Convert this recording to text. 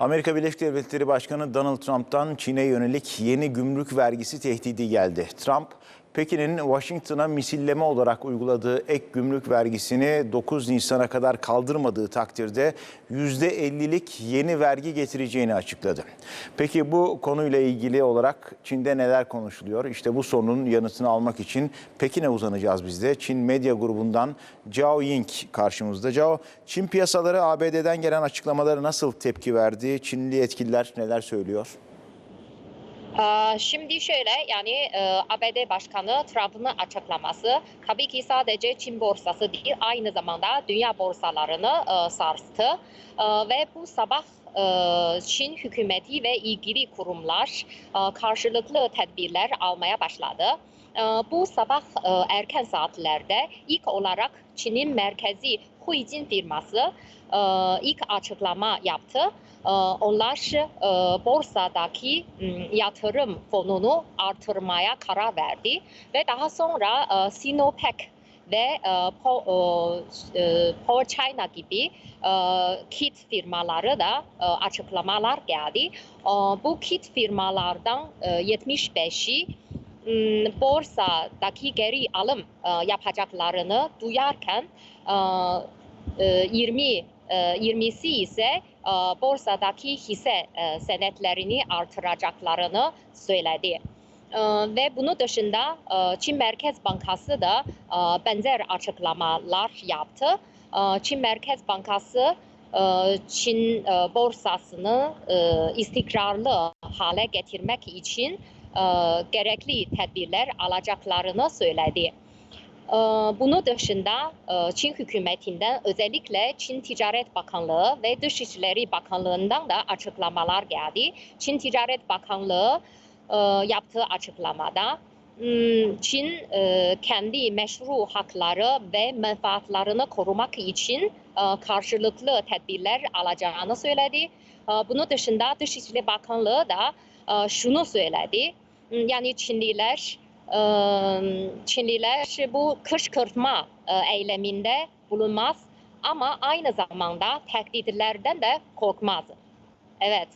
Amerika Birleşik Devletleri Başkanı Donald Trump'tan Çin'e yönelik yeni gümrük vergisi tehdidi geldi. Trump, Pekin'in Washington'a misilleme olarak uyguladığı ek gümrük vergisini 9 Nisan'a kadar kaldırmadığı takdirde %50'lik yeni vergi getireceğini açıkladı. Peki bu konuyla ilgili olarak Çin'de neler konuşuluyor? İşte bu sorunun yanıtını almak için Pekin'e uzanacağız biz de. Çin Medya Grubu'ndan Zhao Ying karşımızda. Zhao, Çin piyasaları ABD'den gelen açıklamalara nasıl tepki verdi? Çinli yetkililer neler söylüyor? Ee, Şimdi şöyle yani e, ABD Başkanı Trump'ın açıklaması tabii ki sadece Çin borsası değil aynı zamanda dünya borsalarını e, sarstı. E, Ve bu sabah Çin hükümeti ve ilgili kurumlar e, karşılıklı tedbirler almaya başladı. E, Bu sabah e, erken saatlerde ilk olarak Çin'in merkezi Huijin firması e, ilk açıklama yaptı. Ee, Onlar borsadaki yatırım fonunu artırmaya karar verdi ve daha sonra Sinopec ve e, e, e, Power China gibi kit firmaları da açıklamalar geldi. Bu kit firmalardan e, 75'i m, borsadaki geri alım yapacaklarını duyarken e, e, 20 e, 20'si ise borsadaki hisse senetlerini artıracaklarını söyledi. E, Ve bunu dışında e, Çin Merkez Bankası da e, benzer açıklamalar yaptı. E, Çin Merkez Bankası e, Çin e, borsasını e, istikrarlı hale getirmek için e, gerekli tedbirler alacaklarını söyledi. Ee, Bunu dışında e, Çin hükümetinden özellikle Çin Ticaret Bakanlığı ve Dışişleri Bakanlığı'ndan da açıklamalar geldi. Çin Ticaret Bakanlığı e, yaptığı açıklamada hmm, Çin e, kendi meşru hakları ve menfaatlarını korumak için e, karşılıklı tedbirler alacağını söyledi. E, Bunu dışında Dışişleri Bakanlığı da e, şunu söyledi. Hmm, Yani Çinliler e, Çinliler bu kışkırtma e, eyleminde bulunmaz ama aynı zamanda tehditlerden de korkmaz. Evet.